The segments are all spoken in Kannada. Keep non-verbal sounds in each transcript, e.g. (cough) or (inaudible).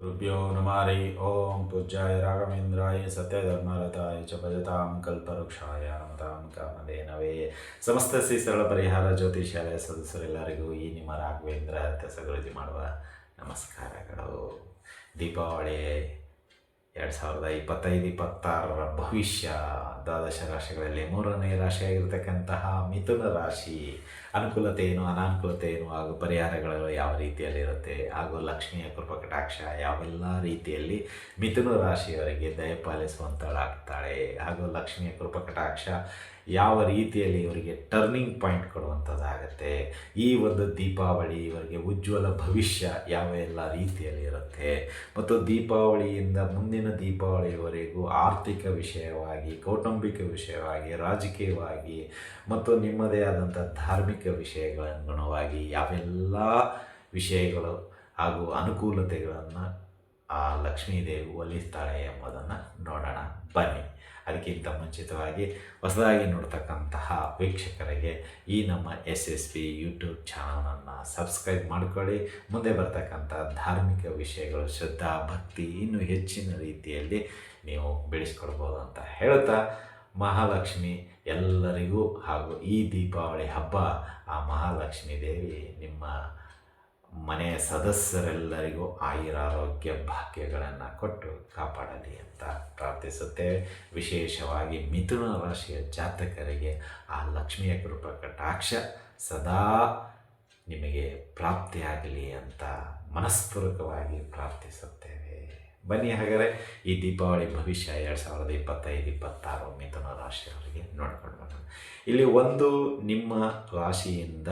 ಗುರುಭ್ಯೋ ನಮಾರಿ ಓಂ ಪೂಜ್ಯಾಯ ರಾಘವೇಂದ್ರಾಯ ಸತ್ಯಧರ್ಮರತಾಯ ಚ ಭಜತಾಂ ಕಲ್ಪವೃಕ್ಷಾಯ ನಮತಾಂ ಕಾಮದೇ ನವೇ ಸಮಸ್ತ ಶ್ರೀ ಸರಳ ಪರಿಹಾರ ಜ್ಯೋತಿಷಾಲಯ ಸದಸ್ಯರೆಲ್ಲರಿಗೂ ಈ ನಿಮ್ಮ ರಾಘವೇಂದ್ರ ಸಗುರುಜಿ ಮಾಡುವ ನಮಸ್ಕಾರಗಳು. ದೀಪಾವಳಿ. ಎರಡು ಸಾವಿರದ ಇಪ್ಪತ್ತೈದು, ಇಪ್ಪತ್ತಾರರ ಭವಿಷ್ಯ ದ್ವಾದಶ ರಾಶಿಗಳಲ್ಲಿ ಮೂರನೇ ರಾಶಿಯಾಗಿರ್ತಕ್ಕಂತಹ ಮಿಥುನ ರಾಶಿ. ಅನುಕೂಲತೆ ಏನು ಅನಾನುಕೂಲತೆ ಏನು ಹಾಗೂ ಪರಿಹಾರಗಳು ಯಾವ ರೀತಿಯಲ್ಲಿರುತ್ತೆ ಹಾಗೂ ಲಕ್ಷ್ಮಿಯ ಕೃಪಕಟಾಕ್ಷ ಯಾವೆಲ್ಲ ರೀತಿಯಲ್ಲಿ ಮಿಥುನ ರಾಶಿಯವರಿಗೆ ದಯಪಾಲಿಸುವಂತಳಾಗ್ತಾಳೆ ಹಾಗೂ ಲಕ್ಷ್ಮಿಯ ಕೃಪಕಟಾಕ್ಷ ಯಾವ ರೀತಿಯಲ್ಲಿ ಇವರಿಗೆ ಟರ್ನಿಂಗ್ ಪಾಯಿಂಟ್ ಕೊಡುವಂಥದ್ದಾಗತ್ತೆ ಈ ಒಂದು ದೀಪಾವಳಿ ಇವರಿಗೆ ಉಜ್ವಲ ಭವಿಷ್ಯ ಯಾವ ಎಲ್ಲ ರೀತಿಯಲ್ಲಿ ಇರುತ್ತೆ? ಮತ್ತು ದೀಪಾವಳಿಯಿಂದ ಮುಂದಿನ ದೀಪಾವಳಿಯವರೆಗೂ ಆರ್ಥಿಕ ವಿಷಯವಾಗಿ, ಕೌಟುಂಬಿಕ ವಿಷಯವಾಗಿ, ರಾಜಕೀಯವಾಗಿ ಮತ್ತು ನಿಮ್ಮದೇ ಆದಂಥ ಧಾರ್ಮಿಕ ವಿಷಯಗಳನುಗುಣವಾಗಿ ಯಾವೆಲ್ಲ ವಿಷಯಗಳು ಹಾಗೂ ಅನುಕೂಲತೆಗಳನ್ನು ಆ ಲಕ್ಷ್ಮೀದೇವಿ ಒಲಿಸ್ತಾಳೆ ಎಂಬುದನ್ನು ನೋಡೋಣ. ಬನ್ನಿ. ಅದಕ್ಕಿಂತ ಮುಂಚಿತವಾಗಿ ಹೊಸದಾಗಿ ನೋಡ್ತಕ್ಕಂತಹ ವೀಕ್ಷಕರಿಗೆ ಈ ನಮ್ಮ ಎಸ್ ಎಸ್ ಪಿ ಯೂಟ್ಯೂಬ್ ಚಾನಲನ್ನು ಸಬ್ಸ್ಕ್ರೈಬ್ ಮಾಡ್ಕೊಳ್ಳಿ. ಮುಂದೆ ಬರ್ತಕ್ಕಂಥ ಧಾರ್ಮಿಕ ವಿಷಯಗಳು, ಶ್ರದ್ಧಾ, ಭಕ್ತಿ ಇನ್ನೂ ಹೆಚ್ಚಿನ ರೀತಿಯಲ್ಲಿ ನೀವು ಬೆಳೆಸ್ಕೊಳ್ಬೋದು ಅಂತ ಹೇಳ್ತಾ ಮಹಾಲಕ್ಷ್ಮಿ ಎಲ್ಲರಿಗೂ ಹಾಗೂ ಈ ದೀಪಾವಳಿ ಹಬ್ಬ ಆ ಮಹಾಲಕ್ಷ್ಮೀ ದೇವಿ ನಿಮ್ಮ ಮನೆಯ ಸದಸ್ಯರೆಲ್ಲರಿಗೂ ಆಯುರಾರೋಗ್ಯ ಭಾಗ್ಯಗಳನ್ನು ಕೊಟ್ಟು ಕಾಪಾಡಲಿ ಅಂತ ಪ್ರಾರ್ಥಿಸುತ್ತೇವೆ. ವಿಶೇಷವಾಗಿ ಮಿಥುನ ರಾಶಿಯ ಜಾತಕರಿಗೆ ಆ ಲಕ್ಷ್ಮಿಯ ಕೃಪ ಕಟಾಕ್ಷ ಸದಾ ನಿಮಗೆ ಪ್ರಾಪ್ತಿಯಾಗಲಿ ಅಂತ ಮನಸ್ಪೂರ್ವಕವಾಗಿ ಪ್ರಾರ್ಥಿಸುತ್ತೇವೆ. ಬನ್ನಿ ಹಾಗಾದರೆ ಈ ದೀಪಾವಳಿ ಭವಿಷ್ಯ ಎರಡು ಸಾವಿರದ ಇಪ್ಪತ್ತೈದು, ಇಪ್ಪತ್ತಾರು ಮಿಥುನ ರಾಶಿಯವರಿಗೆ ನೋಡ್ಕೊಂಡು ಬರೋಣ. ಇಲ್ಲಿ ಒಂದು ನಿಮ್ಮ ರಾಶಿಯಿಂದ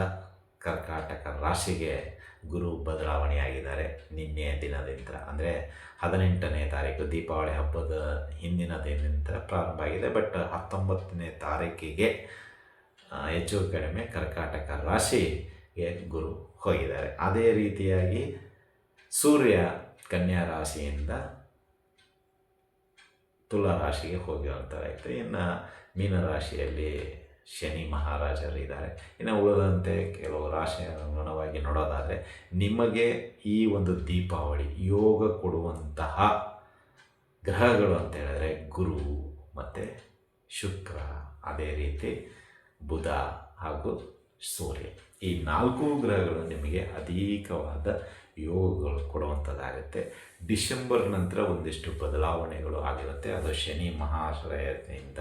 ಕರ್ಕಾಟಕ ರಾಶಿಗೆ ಗುರು ಬದಲಾವಣೆಯಾಗಿದ್ದಾರೆ ನಿನ್ನೆ ದಿನದಿಂದ ಅಂದರೆ ಹದಿನೆಂಟನೇ ತಾರೀಕು ದೀಪಾವಳಿ ಹಬ್ಬದ ಹಿಂದಿನ ದಿನದಿಂದ ಪ್ರಾರಂಭ ಆಗಿದೆ. ಬಟ್ ಹತ್ತೊಂಬತ್ತನೇ ತಾರೀಕಿಗೆ ಹೆಚ್ಚು ಕಡಿಮೆ ಕರ್ಕಾಟಕ ರಾಶಿಗೆ ಗುರು ಹೋಗಿದ್ದಾರೆ. ಅದೇ ರೀತಿಯಾಗಿ ಸೂರ್ಯ ಕನ್ಯಾ ರಾಶಿಯಿಂದ ತುಲಾ ರಾಶಿಗೆ ಹೋಗಿರುವಂಥದ್ದಾಯಿತು ಇನ್ನು ಮೀನರಾಶಿಯಲ್ಲಿ ಶನಿ ಮಹಾರಾಜರಿದ್ದಾರೆ ಇನ್ನು ಉಳಿದಂತೆ ಕೆಲವು ರಾಶಿಯ ಅನುಗುಣವಾಗಿ ನೋಡೋದಾದರೆ, ನಿಮಗೆ ಈ ಒಂದು ದೀಪಾವಳಿ ಯೋಗ ಕೊಡುವಂತಹ ಗ್ರಹಗಳು ಅಂತ ಹೇಳಿದ್ರೆ ಗುರು ಮತ್ತು ಶುಕ್ರ, ಅದೇ ರೀತಿ ಬುಧ ಹಾಗೂ ಸೂರ್ಯ. ಈ ನಾಲ್ಕು ಗ್ರಹಗಳು ನಿಮಗೆ ಅಧಿಕವಾದ ಯೋಗಗಳು ಕೊಡುವಂಥದ್ದಾಗುತ್ತೆ. ಡಿಸೆಂಬರ್ ನಂತರ ಒಂದಿಷ್ಟು ಬದಲಾವಣೆಗಳು ಆಗಿರುತ್ತೆ. ಅದು ಶನಿ ಮಹಾಶ್ರಯದಿಂದ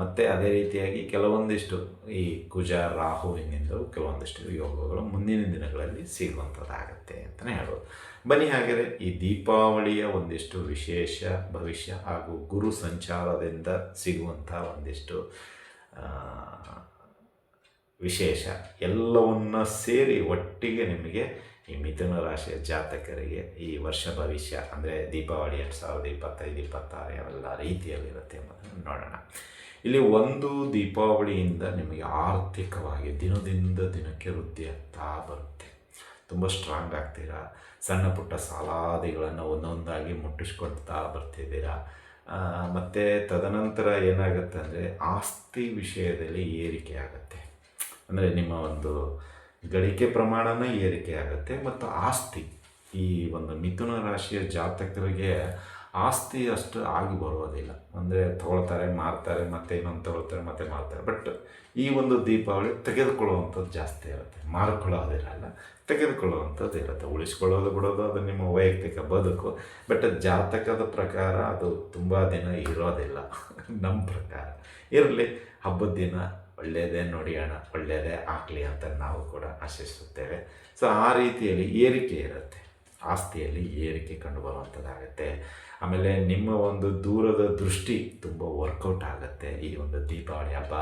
ಮತ್ತು ಅದೇ ರೀತಿಯಾಗಿ ಕೆಲವೊಂದಿಷ್ಟು ಈ ಕುಜ ರಾಹುವಿನಿಂದಲೂ ಕೆಲವೊಂದಿಷ್ಟು ಯೋಗಗಳು ಮುಂದಿನ ದಿನಗಳಲ್ಲಿ ಸಿಗುವಂಥದ್ದಾಗತ್ತೆ ಅಂತಲೇ ಹೇಳ್ಬೋದು. ಬನ್ನಿ ಹಾಗೆಯೇ ಈ ದೀಪಾವಳಿಯ ಒಂದಿಷ್ಟು ವಿಶೇಷ ಭವಿಷ್ಯ ಹಾಗೂ ಗುರು ಸಂಚಾರದಿಂದ ಸಿಗುವಂಥ ಒಂದಿಷ್ಟು ವಿಶೇಷ ಎಲ್ಲವನ್ನ ಸೇರಿ ಒಟ್ಟಿಗೆ ನಿಮಗೆ ಈ ಮಿಥುನ ರಾಶಿಯ ಜಾತಕರಿಗೆ ಈ ವರ್ಷ ಭವಿಷ್ಯ, ಅಂದರೆ ದೀಪಾವಳಿ ಎರಡು ಸಾವಿರದ ಇಪ್ಪತ್ತೈದು, ಇಪ್ಪತ್ತಾರು ಯಾವೆಲ್ಲ ರೀತಿಯಲ್ಲಿರುತ್ತೆ ಎಂಬುದನ್ನು ನೋಡೋಣ. ಇಲ್ಲಿ ಒಂದು ದೀಪಾವಳಿಯಿಂದ ನಿಮಗೆ ಆರ್ಥಿಕವಾಗಿ ದಿನದಿಂದ ದಿನಕ್ಕೆ ವೃದ್ಧಿ ಆಗ್ತಾ ಬರುತ್ತೆ. ತುಂಬ ಸ್ಟ್ರಾಂಗ್ ಆಗ್ತೀರಾ? ಸಣ್ಣ ಪುಟ್ಟ ಸಾಲಾದಿಗಳನ್ನು ಒಂದೊಂದಾಗಿ ಮುಟ್ಟಿಸ್ಕೊಳ್ತಾ ಬರ್ತಿದ್ದೀರಾ? ಮತ್ತು ತದನಂತರ ಏನಾಗುತ್ತೆ ಅಂದರೆ ಆಸ್ತಿ ವಿಷಯದಲ್ಲಿ ಏರಿಕೆ ಆಗುತ್ತೆ. ಅಂದರೆ ನಿಮ್ಮ ಒಂದು ಗಳಿಕೆ ಪ್ರಮಾಣನ ಏರಿಕೆ ಆಗುತ್ತೆ ಮತ್ತು ಆಸ್ತಿ. ಈ ಒಂದು ಮಿಥುನ ರಾಶಿಯ ಜಾತಕರಿಗೆ ಆಸ್ತಿ ಅಷ್ಟು ಆಗಿ ಬರೋದಿಲ್ಲ. ಅಂದರೆ ತಗೊಳ್ತಾರೆ, ಮಾರ್ತಾರೆ, ಮತ್ತೆ ಇನ್ನೊಂದು ತಗೊಳ್ತಾರೆ, ಮತ್ತೆ ಮಾರ್ತಾರೆ. ಬಟ್ ಈ ಒಂದು ದೀಪಾವಳಿ ತೆಗೆದುಕೊಳ್ಳುವಂಥದ್ದು ಜಾಸ್ತಿ ಇರುತ್ತೆ. ಮಾರ್ಕೊಳ್ಳೋದಿರಲ್ಲ, ತೆಗೆದುಕೊಳ್ಳುವಂಥದ್ದು ಇರುತ್ತೆ. ಉಳಿಸ್ಕೊಳ್ಳೋದು ಬಿಡೋದು, ಅದು ನಿಮ್ಮ ವೈಯಕ್ತಿಕ ಬದುಕು. ಬಟ್ ಜಾತಕದ ಪ್ರಕಾರ ಅದು ತುಂಬ ದಿನ ಇರೋದಿಲ್ಲ. (laughs) ನಮ್ಮ ಪ್ರಕಾರ. ಇರಲಿ, ಹಬ್ಬದ ದಿನ ಒಳ್ಳೆಯದೇ ನೋಡಿಯೋಣ ಒಳ್ಳೆಯದೇ ಆಗಲಿ ಅಂತ ನಾವು ಕೂಡ ಆಶಿಸುತ್ತೇವೆ. ಸೊ ಆ ರೀತಿಯಲ್ಲಿ ಏರಿಕೆ ಇರುತ್ತೆ. ಆಸ್ತಿಯಲ್ಲಿ ಏರಿಕೆ ಕಂಡು ಬರುವಂಥದ್ದಾಗುತ್ತೆ ಆಮೇಲೆ ನಿಮ್ಮ ಒಂದು ದೂರದ ದೃಷ್ಟಿ ತುಂಬ ವರ್ಕೌಟ್ ಆಗುತ್ತೆ. ಈ ಒಂದು ದೀಪಾವಳಿ ಹಬ್ಬ.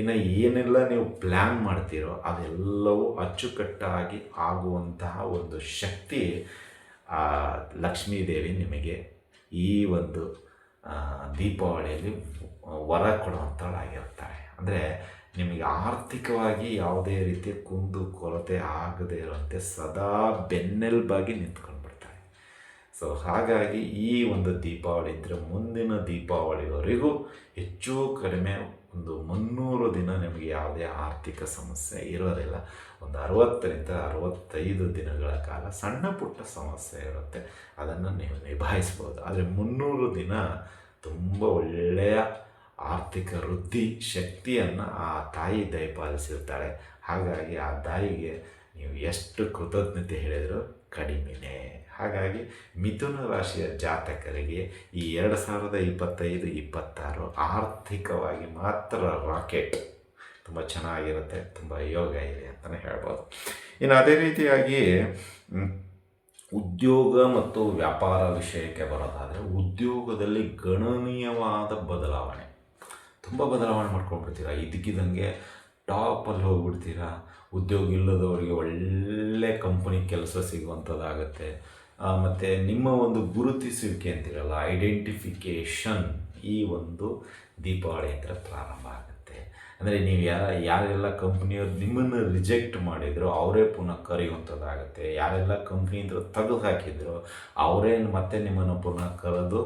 ಇನ್ನು ಏನೆಲ್ಲ ನೀವು ಪ್ಲ್ಯಾನ್ ಮಾಡ್ತೀರೋ ಅದೆಲ್ಲವೂ ಅಚ್ಚುಕಟ್ಟಾಗಿ ಆಗುವಂತಹ ಒಂದು ಶಕ್ತಿ ಲಕ್ಷ್ಮೀ ದೇವಿ ನಿಮಗೆ ಈ ಒಂದು ದೀಪಾವಳಿಯಲ್ಲಿ ವರ ಕೊಡುವಂಥವಳಾಗಿರ್ತಾಳೆ ಅಂದರೆ ನಿಮಗೆ ಆರ್ಥಿಕವಾಗಿ ಯಾವುದೇ ರೀತಿಯ ಕುಂದು ಕೊರತೆ ಆಗದೇ ಇರುವಂತೆ ಸದಾ ಬೆನ್ನೆಲುಬಾಗಿ ನಿಂತ್ಕೊಂಡು ಬಿಡ್ತಾರೆ ಸೊ ಹಾಗಾಗಿ ಈ ಒಂದು ದೀಪಾವಳಿ ಇದ್ದರೆ ಮುಂದಿನ ದೀಪಾವಳಿವರೆಗೂ ಹೆಚ್ಚು ಕಡಿಮೆ ಒಂದು ಮುನ್ನೂರು ದಿನ ನಿಮಗೆ ಯಾವುದೇ ಆರ್ಥಿಕ ಸಮಸ್ಯೆ ಇರೋದಿಲ್ಲ. ಒಂದು ಅರವತ್ತರಿಂದ ಅರವತ್ತೈದು ದಿನಗಳ ಕಾಲ ಸಣ್ಣ ಪುಟ್ಟ ಸಮಸ್ಯೆ ಇರುತ್ತೆ. ಅದನ್ನು ನೀವು ನಿಭಾಯಿಸ್ಬೋದು. ಆದರೆ ಮುನ್ನೂರು ದಿನ ತುಂಬ ಒಳ್ಳೆಯ ಆರ್ಥಿಕ ವೃದ್ಧಿ ಶಕ್ತಿಯನ್ನು ಆ ತಾಯಿ ದಯಪಾಲಿಸಿರ್ತಾಳೆ ಹಾಗಾಗಿ ಆ ತಾಯಿಗೆ ನೀವು ಎಷ್ಟು ಕೃತಜ್ಞತೆ ಹೇಳಿದರೂ ಕಡಿಮೆನೇ. ಹಾಗಾಗಿ ಮಿಥುನ ರಾಶಿಯ ಜಾತಕರಿಗೆ ಈ ಎರಡು ಸಾವಿರದ ಇಪ್ಪತ್ತೈದು, ಇಪ್ಪತ್ತಾರು ಆರ್ಥಿಕವಾಗಿ ಮಾತ್ರ ರಾಕೆಟ್. ತುಂಬ ಚೆನ್ನಾಗಿರುತ್ತೆ, ತುಂಬ ಯೋಗ ಇದೆ ಅಂತಲೇ ಹೇಳ್ಬೋದು. ಇನ್ನು ಅದೇ ರೀತಿಯಾಗಿ ಉದ್ಯೋಗ ಮತ್ತು ವ್ಯಾಪಾರ ವಿಷಯಕ್ಕೆ ಬರೋದಾದರೆ ಉದ್ಯೋಗದಲ್ಲಿ ಗಣನೀಯವಾದ ಬದಲಾವಣೆ. ತುಂಬ ಬದಲಾವಣೆ ಮಾಡ್ಕೊಂಡ್ಬಿಡ್ತೀರಾ? ಇದಕ್ಕಿದಂಗೆ ಟಾಪಲ್ಲಿ ಹೋಗ್ಬಿಡ್ತೀರಾ? ಉದ್ಯೋಗ ಇಲ್ಲದವರಿಗೆ ಒಳ್ಳೆ ಕಂಪನಿ ಕೆಲಸ ಸಿಗುವಂಥದ್ದಾಗತ್ತೆ ಮತ್ತು ನಿಮ್ಮ ಒಂದು ಗುರುತಿಸುವಿಕೆ ಅಂತಿರಲ್ಲ ಐಡೆಂಟಿಫಿಕೇಷನ್ ಈ ಒಂದು ದೀಪಾವಳಿ ಹತ್ರ ಪ್ರಾರಂಭ ಆಗುತ್ತೆ. ಅಂದರೆ ನೀವು ಯಾರ, ಯಾರೆಲ್ಲ ಕಂಪ್ನಿಯವ್ರು ನಿಮ್ಮನ್ನು ರಿಜೆಕ್ಟ್ ಮಾಡಿದ್ರು ಅವರೇ ಪುನಃ ಕರೆಯುವಂಥದ್ದಾಗುತ್ತೆ ಯಾರೆಲ್ಲ ಕಂಪ್ನಿಯಿಂದ ತೆಗೆದು ಹಾಕಿದ್ರು ಅವರೇ ಮತ್ತೆ ನಿಮ್ಮನ್ನು ಪುನಃ ಕರೆದು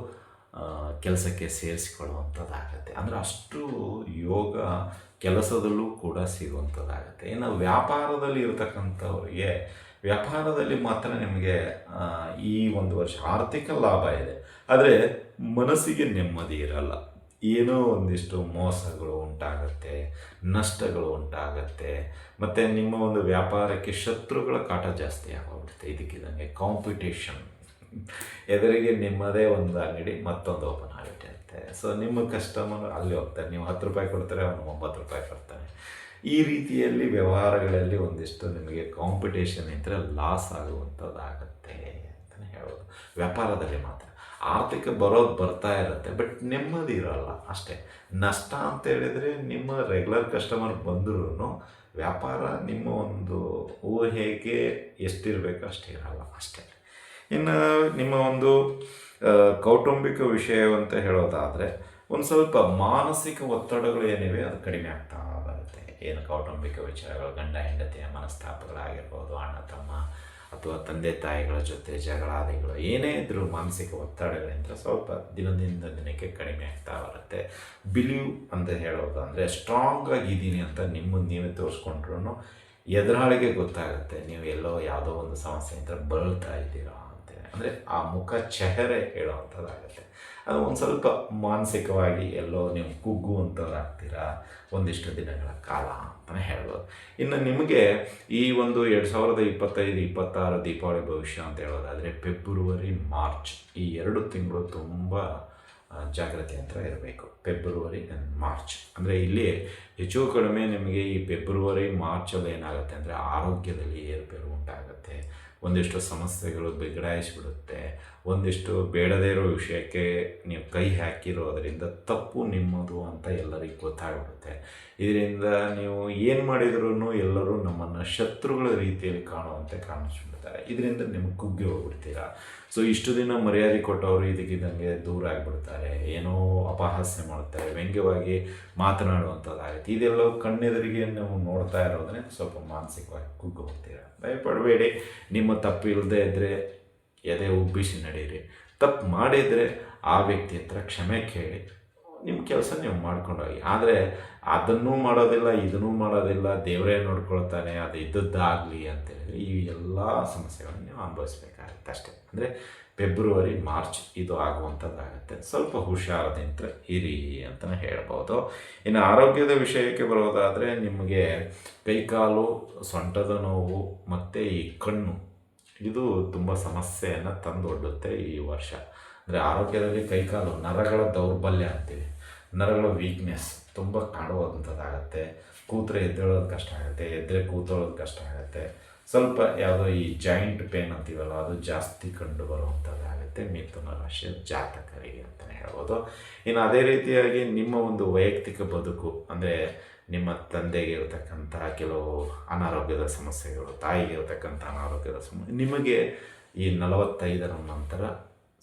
ಕೆಲಸಕ್ಕೆ ಸೇರಿಸಿಕೊಳ್ಳುವಂಥದ್ದಾಗತ್ತೆ. ಅಂದರೆ ಅಷ್ಟು ಯೋಗ ಕೆಲಸದಲ್ಲೂ ಕೂಡ ಸಿಗುವಂಥದ್ದಾಗತ್ತೆ. ಇನ್ನು ವ್ಯಾಪಾರದಲ್ಲಿ ಇರತಕ್ಕಂಥವ್ರಿಗೆ, ವ್ಯಾಪಾರದಲ್ಲಿ ಮಾತ್ರ ನಿಮಗೆ ಈ ಒಂದು ವರ್ಷ ಆರ್ಥಿಕ ಲಾಭ ಇದೆ. ಆದರೆ ಮನಸ್ಸಿಗೆ ನೆಮ್ಮದಿ ಇರಲ್ಲ. ಏನೋ ಒಂದಿಷ್ಟು ಮೋಸಗಳು ಉಂಟಾಗತ್ತೆ, ನಷ್ಟಗಳು ಉಂಟಾಗತ್ತೆ, ಮತ್ತು ನಿಮ್ಮ ಒಂದು ವ್ಯಾಪಾರಕ್ಕೆ ಶತ್ರುಗಳ ಕಾಟ ಜಾಸ್ತಿ ಆಗೋಗ್ಬಿಡುತ್ತೆ ಇದಕ್ಕಿದಂಗೆ ಕಾಂಪಿಟೇಷನ್ ಎದುರಿಗೆ ನಿಮ್ಮದೇ ಒಂದು ಅಂಗಡಿ, ಮತ್ತೊಂದು ಓಪನ್ ಆಗಿಟ್ಟಿರುತ್ತೆ ಸೊ ನಿಮ್ಮ ಕಸ್ಟಮರ್ ಅಲ್ಲಿ ಹೋಗ್ತಾರೆ. ನೀವು ಹತ್ತು ರೂಪಾಯಿ ಕೊಡ್ತಾರೆ, ಅವನು ಒಂಬತ್ತು ರೂಪಾಯಿ ಕೊಡ್ತಾನೆ. ಈ ರೀತಿಯಲ್ಲಿ ವ್ಯವಹಾರಗಳಲ್ಲಿ ಒಂದಿಷ್ಟು ನಿಮಗೆ ಕಾಂಪಿಟೇಷನ್ ಇದ್ದರೆ ಲಾಸ್ ಆಗುವಂಥದ್ದಾಗತ್ತೆ ಅಂತಲೇ ಹೇಳ್ಬೋದು. ವ್ಯಾಪಾರದಲ್ಲಿ ಮಾತ್ರ. ಆರ್ಥಿಕ ಬರೋದು ಬರ್ತಾ ಇರುತ್ತೆ ಬಟ್ ನೆಮ್ಮದಿ ಇರೋಲ್ಲ. ಅಷ್ಟೇ. ನಷ್ಟ ಅಂತ ಹೇಳಿದರೆ ನಿಮ್ಮ ರೆಗ್ಯುಲರ್ ಕಸ್ಟಮರ್ ಬಂದರೂ ವ್ಯಾಪಾರ ನಿಮ್ಮ ಒಂದು ಊಹೆಗೆ ಎಷ್ಟಿರಬೇಕು ಅಷ್ಟಿರಲ್ಲ. ಅಷ್ಟೇ. ಇನ್ನು ನಿಮ್ಮ ಒಂದು ಕೌಟುಂಬಿಕ ವಿಷಯ ಅಂತ ಹೇಳೋದಾದರೆ, ಒಂದು ಸ್ವಲ್ಪ ಮಾನಸಿಕ ಒತ್ತಡಗಳು ಏನಿವೆ, ಅದು ಕಡಿಮೆ ಆಗ್ತಾ ಬರುತ್ತೆ. ಏನು ಕೌಟುಂಬಿಕ ವಿಚಾರಗಳು, ಗಂಡ, ಹೆಂಡತಿಯ ಮನಸ್ತಾಪಗಳಾಗಿರ್ಬೋದು, ಅಣ್ಣ, ತಮ್ಮ ಅಥವಾ ತಂದೆ, ತಾಯಿಗಳ ಜೊತೆ ಜಗಳಾದಿಗಳು, ಏನೇ ಇದ್ದರೂ ಮಾನಸಿಕ ಒತ್ತಡಗಳಿಂದ ಸ್ವಲ್ಪ ದಿನದಿಂದ ದಿನಕ್ಕೆ ಕಡಿಮೆ ಆಗ್ತಾ ಬರುತ್ತೆ. ಬಿಲೀವ್ ಅಂತ ಹೇಳೋದು ಅಂದರೆ ಸ್ಟ್ರಾಂಗ್ ಆಗಿದ್ದೀನಿ ಅಂತ ನಿಮ್ಮನ್ನು ನೀವೇ ತೋರಿಸ್ಕೊಂಡ್ರು ಎದುರಾಳಿಗೆ ಗೊತ್ತಾಗುತ್ತೆ. ನೀವು ಎಲ್ಲೋ ಯಾವುದೋ ಒಂದು ಸಮಸ್ಯೆಯಿಂದ ಬಳಲ್ತಾ ಇದ್ದೀರಾ ಅಂದರೆ ಆ ಮುಖ ಚೆಹರೆ ಹೇಳುವಂಥದ್ದಾಗುತ್ತೆ. ಅದು ಒಂದು ಸ್ವಲ್ಪ ಮಾನಸಿಕವಾಗಿ ಎಲ್ಲೋ ನೀವು ಕುಗ್ಗುವಂಥವ್ರಾಗ್ತೀರಾ ಒಂದಿಷ್ಟು ದಿನಗಳ ಕಾಲ ಅಂತಲೇ ಹೇಳ್ಬೋದು. ಇನ್ನು ನಿಮಗೆ ಈ ಒಂದು ಎರಡು ಸಾವಿರದ ಇಪ್ಪತ್ತೈದು, ಇಪ್ಪತ್ತಾರು ದೀಪಾವಳಿ ಭವಿಷ್ಯ ಅಂತ ಹೇಳೋದಾದರೆ ಫೆಬ್ರವರಿ, ಮಾರ್ಚ್ ಈ ಎರಡು ತಿಂಗಳು ತುಂಬ ಜಾಗ್ರತೆ ಅಂತ ಇರಬೇಕು. February and March. ಅಂದರೆ ಇಲ್ಲಿ ಹೆಚ್ಚು ಕಡಿಮೆ ನಿಮಗೆ ಈ ಫೆಬ್ರವರಿ, ಮಾರ್ಚಲ್ಲಿ ಏನಾಗುತ್ತೆ ಅಂದರೆ ಆರೋಗ್ಯದಲ್ಲಿ ಏರುಪೇರು ಉಂಟಾಗುತ್ತೆ. ಒಂದಿಷ್ಟು ಸಮಸ್ಯೆಗಳು ಬಿಗಡಾಯಿಸಿಬಿಡುತ್ತೆ. ಒಂದಿಷ್ಟು ಬೇಡದೇ ಇರೋ ವಿಷಯಕ್ಕೆ ನೀವು ಕೈ ಹಾಕಿರೋದರಿಂದ ತಪ್ಪು ನಿಮ್ಮದು ಅಂತ ಎಲ್ಲರಿಗೂ ಗೊತ್ತಾಗ್ಬಿಡುತ್ತೆ. ಇದರಿಂದ ನೀವು ಏನು ಮಾಡಿದ್ರೂ ಎಲ್ಲರೂ ನಮ್ಮನ್ನು ಶತ್ರುಗಳ ರೀತಿಯಲ್ಲಿ ಕಾಣುವಂತೆ ಕಾಣಿಸ್ಬಿಡ್ತಾರೆ ಇದರಿಂದ ನಿಮ್ಗೆ ಕುಗ್ಗಿ ಹೋಗ್ಬಿಡ್ತೀರಾ? ಸೊ ಇಷ್ಟು ದಿನ ಮರ್ಯಾದೆ ಕೊಟ್ಟವರು ಇದಕ್ಕಿದ್ದಂಗೆ ದೂರ ಆಗಿಬಿಡ್ತಾರೆ. ಏನೋ ಅಪಹಾಸ್ಯ ಮಾಡ್ತಾರೆ. ವ್ಯಂಗ್ಯವಾಗಿ ಮಾತನಾಡುವಂಥದ್ದಾಗುತ್ತೆ. ಇದೆಲ್ಲ ಕಣ್ಣೆದುರಿಗೆ ನೀವು ನೋಡ್ತಾ ಇರೋದ್ರೆ ಸ್ವಲ್ಪ ಮಾನಸಿಕವಾಗಿ ಕುಗ್ಗಿ ಹೋಗ್ತೀರಾ? ಭಯಪಡಬೇಡಿ. ನಿಮ್ಮ ತಪ್ಪು ಇಲ್ಲದೆ ಇದ್ದರೆ ಎದೆ ಉಬ್ಬಿಸಿ ನಡೀರಿ ತಪ್ಪು ಮಾಡಿದರೆ ಆ ವ್ಯಕ್ತಿ ಹತ್ರ ಕ್ಷಮೆ ಕೇಳಿ ನಿಮ್ಮ ಕೆಲಸ ನೀವು ಮಾಡ್ಕೊಂಡೋಗಿ. ಆದರೆ ಅದನ್ನೂ ಮಾಡೋದಿಲ್ಲ, ಇದನ್ನೂ ಮಾಡೋದಿಲ್ಲ, ದೇವರೇ ನೋಡ್ಕೊಳ್ತಾನೆ, ಅದು ಇದ್ದದ್ದಾಗಲಿ ಅಂತೇಳಿದ್ರೆ ಈ ಎಲ್ಲ ಸಮಸ್ಯೆಗಳನ್ನು ನೀವು ಅನುಭವಿಸ್ಬೇಕಾಗುತ್ತೆ ಅಷ್ಟೇ. ಅಂದರೆ ಫೆಬ್ರವರಿ, ಮಾರ್ಚ್ ಇದು ಆಗುವಂಥದ್ದಾಗುತ್ತೆ. ಸ್ವಲ್ಪ ಹುಷಾರದಿಂದ ಇರಿ ಅಂತಲೇ ಹೇಳ್ಬೋದು. ಇನ್ನು ಆರೋಗ್ಯದ ವಿಷಯಕ್ಕೆ ಬರೋದಾದರೆ ನಿಮಗೆ ಕೈಕಾಲು ಸೊಂಟದ ನೋವು, ಮತ್ತು ಈ ಕಣ್ಣು, ಇದು ತುಂಬ ಸಮಸ್ಯೆಯನ್ನು ತಂದೊಡ್ಡುತ್ತೆ ಈ ವರ್ಷ. ಅಂದರೆ ಆರೋಗ್ಯದಲ್ಲಿ ಕೈಕಾಲು ನರಗಳ ದೌರ್ಬಲ್ಯ ಅಂತೀವಿ. ನರಗಳ ವೀಕ್ನೆಸ್ ತುಂಬ ಕಾಣುವಂಥದ್ದಾಗುತ್ತೆ ಕೂತ್ರೆ ಎದ್ದೇಳೋದು ಕಷ್ಟ ಆಗುತ್ತೆ ಎದ್ದರೆ ಕೂತೋಳೋದು ಕಷ್ಟ ಆಗುತ್ತೆ. ಸ್ವಲ್ಪ ಯಾವುದೋ ಈ ಜಾಯಿಂಟ್ ಪೇನ್ ಅಂತೀವಲ್ಲ, ಅದು ಜಾಸ್ತಿ ಕಂಡು ಬರುವಂಥದ್ದಾಗುತ್ತೆ ಮಿಥುನ ರಾಶಿಯ ಜಾತಕರಿಗೆ ಅಂತಲೇ ಹೇಳ್ಬೋದು. ಇನ್ನು ಅದೇ ರೀತಿಯಾಗಿ ನಿಮ್ಮ ಒಂದು ವೈಯಕ್ತಿಕ ಬದುಕು, ಅಂದರೆ ನಿಮ್ಮ ತಂದೆಗೆ ಇರತಕ್ಕಂಥ ಕೆಲವು ಅನಾರೋಗ್ಯದ ಸಮಸ್ಯೆಗಳು, ತಾಯಿಗೆ ಇರತಕ್ಕಂಥ ಅನಾರೋಗ್ಯದ ಸಮಸ್ಯೆ ನಿಮಗೆ ಈ ನಲವತ್ತೈದರ ನಂತರ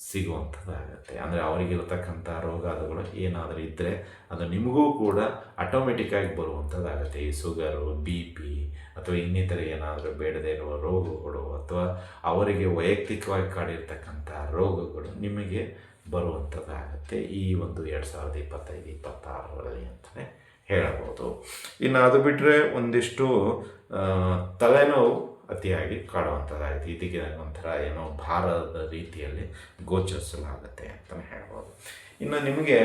ಸಿಗುವಂಥದ್ದಾಗತ್ತೆ ಅಂದರೆ ಅವರಿಗಿರತಕ್ಕಂಥ ರೋಗಾದುಗಳು ಏನಾದರೂ ಇದ್ದರೆ ಅದು ನಿಮಗೂ ಕೂಡ ಆಟೋಮೆಟಿಕ್ಕಾಗಿ ಬರುವಂಥದ್ದಾಗತ್ತೆ. ಈ ಸುಗರು ಬಿ ಪಿ ಅಥವಾ ಇನ್ನಿತರ ಏನಾದರೂ ಬೇಡದೇ ಇರುವ ರೋಗಗಳು ಅಥವಾ ಅವರಿಗೆ ವೈಯಕ್ತಿಕವಾಗಿ ಕಾಡಿರ್ತಕ್ಕಂಥ ರೋಗಗಳು ನಿಮಗೆ ಬರುವಂಥದ್ದಾಗತ್ತೆ. ಈ ಒಂದು ಎರಡು ಸಾವಿರದ ಇಪ್ಪತ್ತೈದು, ಇಪ್ಪತ್ತಾರರಲ್ಲಿ ಅಂತಲೇ ಹೇಳಬಹುದು. ಇನ್ನು ಅದು ಬಿಟ್ಟರೆ ಒಂದಿಷ್ಟು ತಲೆನೋವು ಅತಿಯಾಗಿ ಕಾಡುವಂಥದ್ದಾಯಿತು ಇದಕ್ಕೆ ಒಂಥರ ಏನೋ ಭಾರದ ರೀತಿಯಲ್ಲಿ ಗೋಚರಿಸಲಾಗುತ್ತೆ ಅಂತಲೇ ಹೇಳ್ಬೋದು. ಇನ್ನು ನಿಮಗೆ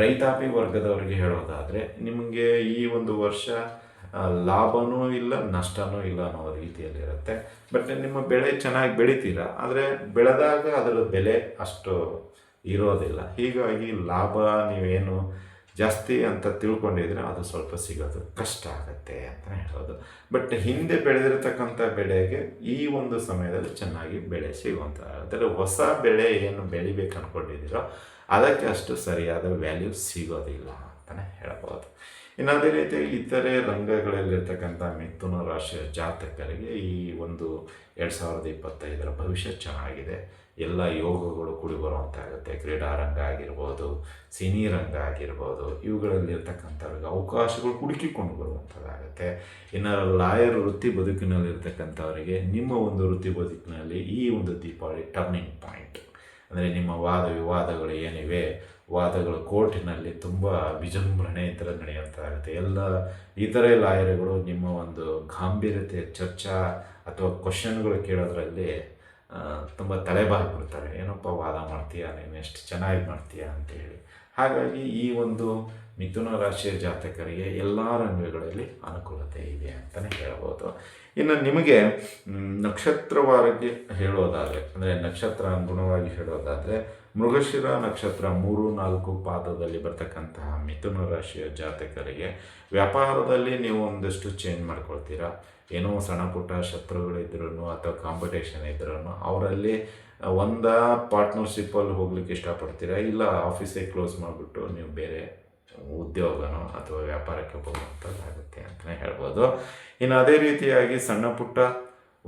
ರೈತಾಪಿ ವರ್ಗದವರಿಗೆ ಹೇಳೋದಾದರೆ ನಿಮಗೆ ಈ ಒಂದು ವರ್ಷ ಲಾಭವೂ ಇಲ್ಲ, ನಷ್ಟನೂ ಇಲ್ಲ ಅನ್ನೋ ರೀತಿಯಲ್ಲಿರುತ್ತೆ ಬಟ್ ನಿಮ್ಮ ಬೆಳೆ ಚೆನ್ನಾಗಿ ಬೆಳಿತೀರಾ? ಆದರೆ ಬೆಳೆದಾಗ ಅದರ ಬೆಲೆ ಅಷ್ಟು ಇರೋದಿಲ್ಲ. ಹೀಗಾಗಿ ಲಾಭ ನೀವೇನು ಜಾಸ್ತಿ ಅಂತ ತಿಳ್ಕೊಂಡಿದ್ರೆ ಅದು ಸ್ವಲ್ಪ ಸಿಗೋದು ಕಷ್ಟ ಆಗುತ್ತೆ ಅಂತ ಹೇಳೋದು. ಬಟ್ ಹಿಂದೆ ಬೆಳೆದಿರತಕ್ಕಂಥ ಬೆಳೆಗೆ ಈ ಒಂದು ಸಮಯದಲ್ಲಿ ಚೆನ್ನಾಗಿ ಬೆಳೆ ಸಿಗುವಂಥ ಅಂದರೆ ಹೊಸ ಬೆಳೆ ಏನು ಬೆಳಿಬೇಕು ಅಂದ್ಕೊಂಡಿದ್ದೀರೋ ಅದಕ್ಕೆ ಅಷ್ಟು ಸರಿಯಾದ ವ್ಯಾಲ್ಯೂ ಸಿಗೋದಿಲ್ಲ ಅಂತಲೇ ಹೇಳ್ಬೋದು. ಇನ್ನು ಅದೇ ರೀತಿ ಇತರೆ ರಂಗಗಳಲ್ಲಿರ್ತಕ್ಕಂಥ ಮಿಥುನ ರಾಶಿಯ ಜಾತಕರಿಗೆ ಈ ಒಂದು ಎರಡು ಸಾವಿರದ ಇಪ್ಪತ್ತೈದರ ಭವಿಷ್ಯ ಚೆನ್ನಾಗಿದೆ. ಎಲ್ಲ ಯೋಗಗಳು ಕೂಡಿ ಬರುವಂತಾಗುತ್ತೆ ಕ್ರೀಡಾ ರಂಗ ಆಗಿರ್ಬೋದು, ಸಿನಿ ರಂಗ ಆಗಿರ್ಬೋದು, ಇವುಗಳಲ್ಲಿರ್ತಕ್ಕಂಥವ್ರಿಗೆ ಅವಕಾಶಗಳು ಹುಡುಕಿಕೊಂಡು ಬರುವಂಥದ್ದಾಗುತ್ತೆ. ಇನ್ನು ಲಾಯರ್ ವೃತ್ತಿ ಬದುಕಿನಲ್ಲಿರ್ತಕ್ಕಂಥವರಿಗೆ ನಿಮ್ಮ ಒಂದು ವೃತ್ತಿ ಬದುಕಿನಲ್ಲಿ ಈ ಒಂದು ದೀಪಾವಳಿ ಟರ್ನಿಂಗ್ ಪಾಯಿಂಟ್ ಅಂದರೆ ನಿಮ್ಮ ವಾದ ವಿವಾದಗಳು ಏನಿವೆ ವಾದಗಳು ಕೋರ್ಟಿನಲ್ಲಿ ತುಂಬ ವಿಜೃಂಭಣೆ ಥರ ನಡೆಯುತ್ತಾ ಇರುತ್ತೆ ಎಲ್ಲ ಇತರೆ ಲಾಯರ್ಗಳು ನಿಮ್ಮ ಒಂದು ಗಾಂಭೀರ್ಯತೆ, ಚರ್ಚಾ ಅಥವಾ ಕ್ವಶನ್ಗಳು ಕೇಳೋದ್ರಲ್ಲಿ ತುಂಬ ತಲೆಬಾಗ್ಬಿಡ್ತಾರೆ. ಏನಪ್ಪ ವಾದ ಮಾಡ್ತೀಯಾ ನೀನು? ಎಷ್ಟು ಚೆನ್ನಾಗಿ ಮಾಡ್ತೀಯಾ ಅಂತೇಳಿ. ಹಾಗಾಗಿ ಈ ಒಂದು ಮಿಥುನ ರಾಶಿಯ ಜಾತಕರಿಗೆ ಎಲ್ಲ ರಂಗಗಳಲ್ಲಿ ಅನುಕೂಲತೆ ಇದೆ ಅಂತಲೇ ಹೇಳ್ಬೋದು. ಇನ್ನು ನಿಮಗೆ ನಕ್ಷತ್ರವಾಗಿ ಹೇಳೋದಾದರೆ, ಅಂದರೆ ನಕ್ಷತ್ರ ಅನುಗುಣವಾಗಿ ಹೇಳೋದಾದರೆ ಮೃಗಶಿರ ನಕ್ಷತ್ರ ಮೂರು ನಾಲ್ಕು ಪಾದದಲ್ಲಿ ಬರ್ತಕ್ಕಂತಹ ಮಿಥುನ ರಾಶಿಯ ಜಾತಕರಿಗೆ ವ್ಯಾಪಾರದಲ್ಲಿ ನೀವು ಒಂದಷ್ಟು ಚೇಂಜ್ ಮಾಡ್ಕೊಳ್ತೀರಾ? ಏನೋ ಸಣ್ಣ ಪುಟ್ಟ ಶತ್ರುಗಳಿದ್ರೂ ಅಥವಾ ಕಾಂಪಿಟೇಷನ್ ಇದ್ರೂ ಅವರಲ್ಲಿ ಒಂದ ಪಾರ್ಟ್ನರ್ಶಿಪ್ಪಲ್ಲಿ ಹೋಗ್ಲಿಕ್ಕೆ ಇಷ್ಟಪಡ್ತೀರಾ? ಇಲ್ಲ ಆಫೀಸೇ ಕ್ಲೋಸ್ ಮಾಡಿಬಿಟ್ಟು ನೀವು ಬೇರೆ ಉದ್ಯೋಗನೋ ಅಥವಾ ವ್ಯಾಪಾರಕ್ಕೆ ಹೋಗುವಂಥದ್ದಾಗುತ್ತೆ ಅಂತಲೇ ಹೇಳ್ಬೋದು. ಇನ್ನು ಅದೇ ರೀತಿಯಾಗಿ ಸಣ್ಣ ಪುಟ್ಟ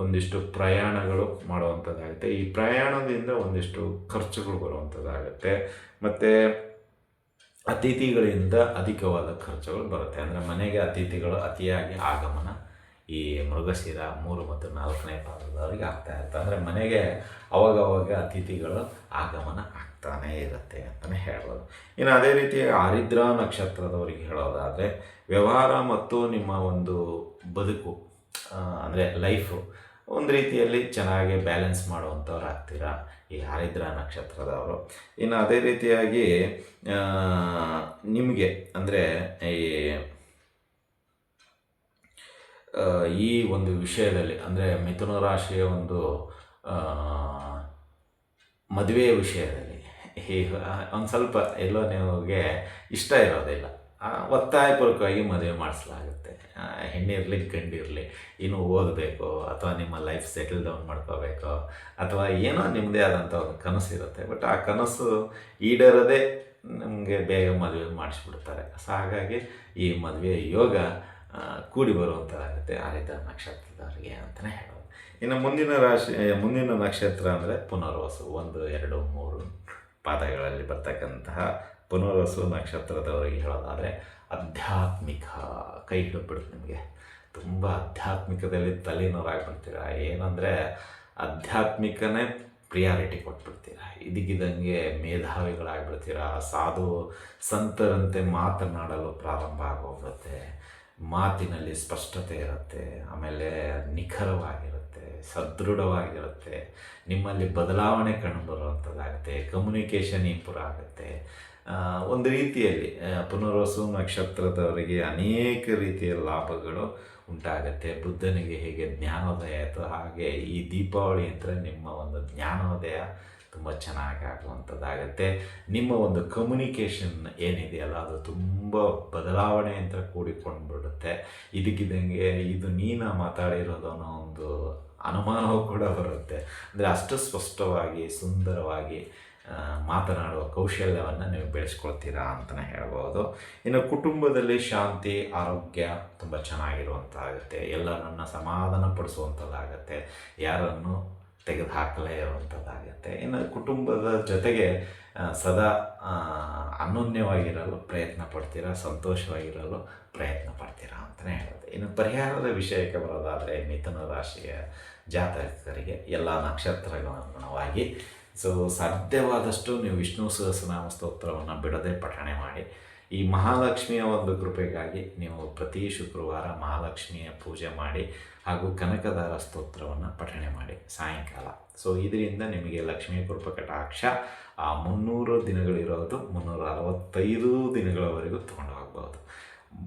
ಒಂದಿಷ್ಟು ಪ್ರಯಾಣಗಳು ಮಾಡುವಂಥದ್ದಾಗುತ್ತೆ. ಈ ಪ್ರಯಾಣದಿಂದ ಒಂದಿಷ್ಟು ಖರ್ಚುಗಳು ಬರುವಂಥದ್ದಾಗುತ್ತೆ. ಮತ್ತು ಅತಿಥಿಗಳಿಂದ ಅಧಿಕವಾದ ಖರ್ಚುಗಳು ಬರುತ್ತೆ. ಅಂದರೆ ಮನೆಗೆ ಅತಿಥಿಗಳು ಅತಿಯಾಗಿ ಆಗಮನ ಈ ಮೃಗಶಿರ ಮೂರು ಮತ್ತು ನಾಲ್ಕನೇ ಪಾದದವರಿಗೆ ಆಗ್ತಾ ಇರುತ್ತೆ. ಅಂದರೆ ಮನೆಗೆ ಅವಾಗವಾಗ ಅತಿಥಿಗಳು ಆಗಮನ ಆಗ್ತಾನೇ ಇರುತ್ತೆ ಅಂತಲೇ ಹೇಳ್ಬೋದು. ಇನ್ನು ಅದೇ ರೀತಿ ಆರಿದ್ರ ನಕ್ಷತ್ರದವರಿಗೆ ಹೇಳೋದಾದರೆ, ವ್ಯವಹಾರ ಮತ್ತು ನಿಮ್ಮ ಒಂದು ಬದುಕು ಅಂದರೆ ಲೈಫು ಒಂದು ರೀತಿಯಲ್ಲಿ ಚೆನ್ನಾಗಿ ಬ್ಯಾಲೆನ್ಸ್ ಮಾಡುವಂಥವ್ರು ಆಗ್ತೀರಾ? ಈ ಹರಿದ್ರ ನಕ್ಷತ್ರದವರು. ಇನ್ನು ಅದೇ ರೀತಿಯಾಗಿ ನಿಮಗೆ ಅಂದರೆ ಈ ಈ ಒಂದು ವಿಷಯದಲ್ಲಿ ಅಂದರೆ ಮಿಥುನ ರಾಶಿಯ ಒಂದು ಮದುವೆಯ ವಿಷಯದಲ್ಲಿ ಈ ಒಂದು ಸ್ವಲ್ಪ ಎಲ್ಲೋ ನಿಮಗೆ ಇಷ್ಟ ಇರೋದಿಲ್ಲ. ಒತ್ತಾಯಪೂರ್ವಕವಾಗಿ ಮದುವೆ ಮಾಡಿಸಲಾಗುತ್ತೆ. ಹೆಣ್ಣಿರಲಿ ಗಂಡಿರಲಿ ಇನ್ನು ಓದಬೇಕು, ಅಥವಾ ನಿಮ್ಮ ಲೈಫ್ ಸೆಟಲ್ ಡೌನ್ ಮಾಡ್ಕೋಬೇಕು, ಅಥವಾ ಏನೋ ನಿಮ್ಮದೇ ಆದಂಥ ಒಂದು ಕನಸು ಇರುತ್ತೆ. ಬಟ್ ಆ ಕನಸು ಈಡೇರದೆ ನಮಗೆ ಬೇಗ ಮದುವೆ ಮಾಡಿಸ್ಬಿಡ್ತಾರೆ. ಸೊ ಹಾಗಾಗಿ ಈ ಮದುವೆ ಯೋಗ ಕೂಡಿ ಬರುವಂಥದ್ದಾಗುತ್ತೆ ಆರಿದ ನಕ್ಷತ್ರದವರಿಗೆ ಅಂತಲೇ ಹೇಳೋದು ಇನ್ನು ಮುಂದಿನ ರಾಶಿ, ಮುಂದಿನ ನಕ್ಷತ್ರ ಅಂದರೆ ಪುನರ್ವಸು. ಒಂದು, ಎರಡು, ಮೂರು ಪಾದಗಳಲ್ಲಿ ಬರ್ತಕ್ಕಂತಹ ಪುನರ್ವಸು ನಕ್ಷತ್ರದವರಿಗೆ ಹೇಳೋದಾದರೆ ಆಧ್ಯಾತ್ಮಿಕ ಕೈ ಹಿಡಿದ್ಬಿಡುತ್ತೆ ನಿಮಗೆ. ತುಂಬ ಆಧ್ಯಾತ್ಮಿಕದಲ್ಲಿ ತಲೆನೋರಾಗ್ಬಿಡ್ತೀರ? ಏನಂದರೆ ಆಧ್ಯಾತ್ಮಿಕನೇ ಪ್ರಿಯಾರಿಟಿ ಕೊಟ್ಬಿಡ್ತೀರ? ಇದಕ್ಕಿದ್ದಂಗೆ ಮೇಧಾವಿಗಳಾಗ್ಬಿಡ್ತೀರ? ಸಾಧು ಸಂತರಂತೆ ಮಾತನಾಡಲು ಪ್ರಾರಂಭ ಆಗೋಗುತ್ತೆ. ಮಾತಿನಲ್ಲಿ ಸ್ಪಷ್ಟತೆ ಇರುತ್ತೆ. ಆಮೇಲೆ ನಿಖರವಾಗಿರುತ್ತೆ. ಸದೃಢವಾಗಿರುತ್ತೆ. ನಿಮ್ಮಲ್ಲಿ ಬದಲಾವಣೆ ಕಂಡುಬರುವಂಥದ್ದಾಗುತ್ತೆ. ಕಮ್ಯುನಿಕೇಷನ್ ಇಂಪ್ರೂವ್ ಆಗುತ್ತೆ. ಒಂದು ರೀತಿಯಲ್ಲಿ ಪುನರ್ವಸು ನಕ್ಷತ್ರದವರಿಗೆ ಅನೇಕ ರೀತಿಯ ಲಾಭಗಳು ಉಂಟಾಗುತ್ತೆ. ಬುದ್ಧನಿಗೆ ಹೇಗೆ ಜ್ಞಾನೋದಯ ಆಯಿತು ಹಾಗೆ ಈ ದೀಪಾವಳಿ ಅಂದರೆ ನಿಮ್ಮ ಒಂದು ಜ್ಞಾನೋದಯ ತುಂಬ ಚೆನ್ನಾಗಿ ಆಗುವಂಥದ್ದಾಗತ್ತೆ. ನಿಮ್ಮ ಒಂದು ಕಮ್ಯುನಿಕೇಷನ್ ಏನಿದೆಯಲ್ಲ, ಅದು ತುಂಬ ಬದಲಾವಣೆ ಅಂತ ಕೂಡಿಕೊಂಡು ಬಿಡುತ್ತೆ ಇದಕ್ಕಿದ್ದಂಗೆ ಇದು ನೀನು ಮಾತಾಡಿರೋದು ಅನ್ನೋ ಒಂದು ಅನುಮಾನವೂ ಕೂಡ ಬರುತ್ತೆ. ಅಂದರೆ ಅಷ್ಟು ಸ್ಪಷ್ಟವಾಗಿ, ಸುಂದರವಾಗಿ ಮಾತನಾಡುವ ಕೌಶಲ್ಯವನ್ನು ನೀವು ಬೆಳೆಸ್ಕೊಳ್ತೀರಾ ಅಂತಲೇ ಹೇಳ್ಬೋದು. ಇನ್ನು ಕುಟುಂಬದಲ್ಲಿ ಶಾಂತಿ, ಆರೋಗ್ಯ ತುಂಬ ಚೆನ್ನಾಗಿರುವಂತಾಗುತ್ತೆ. ಎಲ್ಲರನ್ನು ಸಮಾಧಾನ ಪಡಿಸುವಂಥದ್ದಾಗತ್ತೆ ಯಾರನ್ನು ತೆಗೆದು ಹಾಕಲೇ ಇರುವಂಥದ್ದಾಗತ್ತೆ. ಇನ್ನು ಕುಟುಂಬದ ಜೊತೆಗೆ ಸದಾ ಅನ್ಯೋನ್ಯವಾಗಿರಲು ಪ್ರಯತ್ನ ಪಡ್ತೀರಾ, ಸಂತೋಷವಾಗಿರಲು ಪ್ರಯತ್ನ ಪಡ್ತೀರಾ ಅಂತಲೇ ಹೇಳೋದು ಇನ್ನು ಪರಿಹಾರದ ವಿಷಯಕ್ಕೆ ಬರೋದಾದರೆ, ಮಿಥುನ ರಾಶಿಯ ಜಾತಕರಿಗೆ ಎಲ್ಲ ನಕ್ಷತ್ರಗಳನುಗುಣವಾಗಿ ಸೊ ಸಾಧ್ಯವಾದಷ್ಟು ನೀವು ವಿಷ್ಣು ಸಹಸ್ರನಾಮ ಸ್ತೋತ್ರವನ್ನು ಬಿಡದೆ ಪಠಣೆ ಮಾಡಿ. ಈ ಮಹಾಲಕ್ಷ್ಮಿಯ ಒಂದು ಕೃಪೆಗಾಗಿ ನೀವು ಪ್ರತಿ ಶುಕ್ರವಾರ ಮಹಾಲಕ್ಷ್ಮಿಯ ಪೂಜೆ ಮಾಡಿ ಹಾಗೂ ಕನಕದಾರ ಸ್ತೋತ್ರವನ್ನು ಪಠಣೆ ಮಾಡಿ ಸಾಯಂಕಾಲ. ಸೊ ಇದರಿಂದ ನಿಮಗೆ ಲಕ್ಷ್ಮೀ ಕೃಪ ಕಟಾಕ್ಷ. ಆ ಮುನ್ನೂರು ದಿನಗಳಿರೋದು ಮುನ್ನೂರ ಅರವತ್ತೈದು ದಿನಗಳವರೆಗೂ ತೊಗೊಂಡು ಹೋಗ್ಬೋದು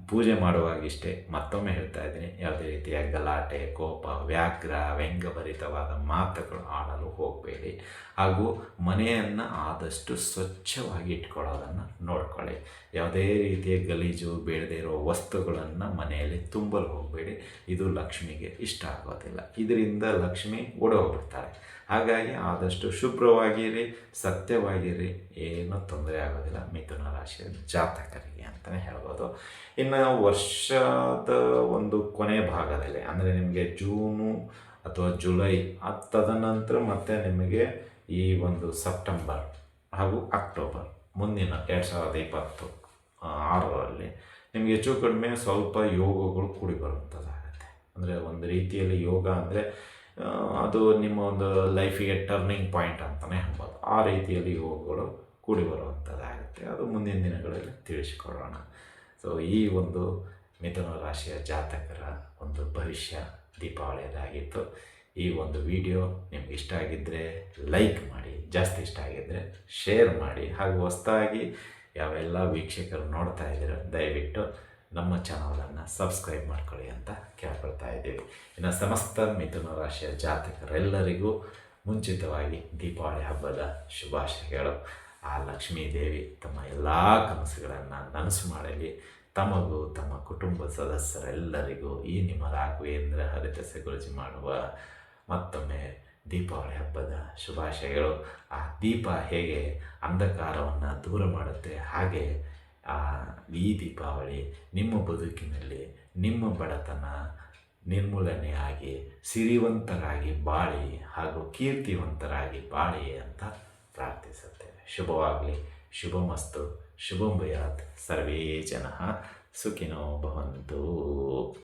ಪೂಜೆ ಮಾಡುವಾಗ ಇಷ್ಟೇ ಮತ್ತೊಮ್ಮೆ ಹೇಳ್ತಾ ಇದ್ದೀನಿ, ಯಾವುದೇ ರೀತಿಯ ಗಲಾಟೆ, ಕೋಪ, ವ್ಯಾಘ್ರ, ವ್ಯಂಗ್ಯಭರಿತವಾದ ಮಾತುಗಳು ಆಡಲು ಹೋಗಬೇಡಿ. ಹಾಗೂ ಮನೆಯನ್ನು ಆದಷ್ಟು ಸ್ವಚ್ಛವಾಗಿ ಇಟ್ಕೊಳ್ಳೋದನ್ನು ನೋಡ್ಕೊಳ್ಳಿ. ಯಾವುದೇ ರೀತಿಯ ಗಲೀಜು, ಬೇಡದೇ ಇರೋ ವಸ್ತುಗಳನ್ನು ಮನೆಯಲ್ಲಿ ತುಂಬಲು ಹೋಗಬೇಡಿ. ಇದು ಲಕ್ಷ್ಮಿಗೆ ಇಷ್ಟ ಆಗೋದಿಲ್ಲ. ಇದರಿಂದ ಲಕ್ಷ್ಮಿ ಓಡೋಗ್ಬಿಡ್ತಾರೆ ಹಾಗಾಗಿ ಆದಷ್ಟು ಶುಭ್ರವಾಗಿರಿ, ಸತ್ಯವಾಗಿರಿ. ಏನೂ ತೊಂದರೆ ಆಗೋದಿಲ್ಲ. ಮಿಥುನ ರಾಶಿಯ ಜಾತಕರಿಗೆ ಅಂತಲೇ ಹೇಳ್ಬೋದು. ಇನ್ನು ವರ್ಷದ ಒಂದು ಕೊನೆ ಭಾಗದಲ್ಲಿ, ಅಂದರೆ ನಿಮಗೆ ಜೂನು ಅಥವಾ ಜುಲೈ ಅದು ತದನಂತರ ಮತ್ತೆ ನಿಮಗೆ ಈ ಒಂದು ಸೆಪ್ಟೆಂಬರ್ ಹಾಗೂ ಅಕ್ಟೋಬರ್ ಮುಂದಿನ ಎರಡು ಸಾವಿರದ ಇಪ್ಪತ್ತು ಆರರಲ್ಲಿ ನಿಮಗೆ ಹೆಚ್ಚು ಕಡಿಮೆ ಸ್ವಲ್ಪ ಯೋಗಗಳು ಕೂಡಿ ಬರುವಂಥದ್ದಾಗುತ್ತೆ. ಅಂದರೆ ಒಂದು ರೀತಿಯಲ್ಲಿ ಯೋಗ ಅಂದರೆ ಅದು ನಿಮ್ಮ ಒಂದು ಲೈಫಿಗೆ ಟರ್ನಿಂಗ್ ಪಾಯಿಂಟ್ ಅಂತಲೇ ಹೇಳ್ಬೋದು. ಆ ರೀತಿಯಲ್ಲಿ ಯೋಗಗಳು ಕೂಡಿ ಬರುವಂಥದ್ದಾಗುತ್ತೆ ಅದು ಮುಂದಿನ ದಿನಗಳಲ್ಲಿ ತಿಳಿಸಿಕೊಡೋಣ. ಸೊ ಈ ಒಂದು ಮಿಥುನ ರಾಶಿಯ ಜಾತಕರ ಒಂದು ಭವಿಷ್ಯ ದೀಪಾವಳಿಯದಾಗಿತ್ತು. ಈ ಒಂದು ವಿಡಿಯೋ ನಿಮ್ಗೆ ಇಷ್ಟ ಆಗಿದ್ದರೆ ಲೈಕ್ ಮಾಡಿ, ಜಾಸ್ತಿ ಇಷ್ಟ ಆಗಿದ್ದರೆ ಶೇರ್ ಮಾಡಿ, ಹಾಗೂ ಹೊಸದಾಗಿ ಯಾವೆಲ್ಲ ವೀಕ್ಷಕರು ನೋಡ್ತಾ ಇದ್ದೀರೋ ದಯವಿಟ್ಟು ನಮ್ಮ ಚಾನಲನ್ನು ಸಬ್ಸ್ಕ್ರೈಬ್ ಮಾಡ್ಕೊಳ್ಳಿ ಅಂತ ಕೇಳ್ಕೊಳ್ತಾ ಇದ್ದೀವಿ. ಇನ್ನು ಸಮಸ್ತ ಮಿಥುನ ರಾಶಿಯ ಜಾತಕರೆಲ್ಲರಿಗೂ ಮುಂಚಿತವಾಗಿ ದೀಪಾವಳಿ ಹಬ್ಬದ ಶುಭಾಶಯಗಳು. ಆ ಲಕ್ಷ್ಮೀ ದೇವಿ ತಮ್ಮ ಎಲ್ಲ ಕನಸುಗಳನ್ನು ನನಸು ಮಾಡಲಿ. ತಮಗೂ ತಮ್ಮ ಕುಟುಂಬ ಸದಸ್ಯರೆಲ್ಲರಿಗೂ ಈ ನಿಮ್ಮ ರಾಘವೇಂದ್ರ ಹರಿತಸೆ ಗುರುಜಿ ಮಾಡುವ ಮತ್ತೊಮ್ಮೆ ದೀಪಾವಳಿ ಹಬ್ಬದ ಶುಭಾಶಯಗಳು. ಆ ದೀಪ ಹೇಗೆ ಅಂಧಕಾರವನ್ನು ದೂರ ಮಾಡುತ್ತೆ, ಹಾಗೆ ಈ ದೀಪಾವಳಿ ನಿಮ್ಮ ಬದುಕಿನಲ್ಲಿ, ನಿಮ್ಮ ಬಡತನ ನಿರ್ಮೂಲನೆಯಾಗಿ ಸಿರಿವಂತರಾಗಿ ಬಾಳಿ ಹಾಗೂ ಕೀರ್ತಿವಂತರಾಗಿ ಬಾಳಿ ಅಂತ ಪ್ರಾರ್ಥಿಸುತ್ತೇವೆ. ಶುಭವಾಗಲಿ. ಶುಭಮಸ್ತು. ಶುಭಂ ಭಯಾತ್. ಸರ್ವೇ ಜನ ಸುಖಿನೋ ಭವಂತು.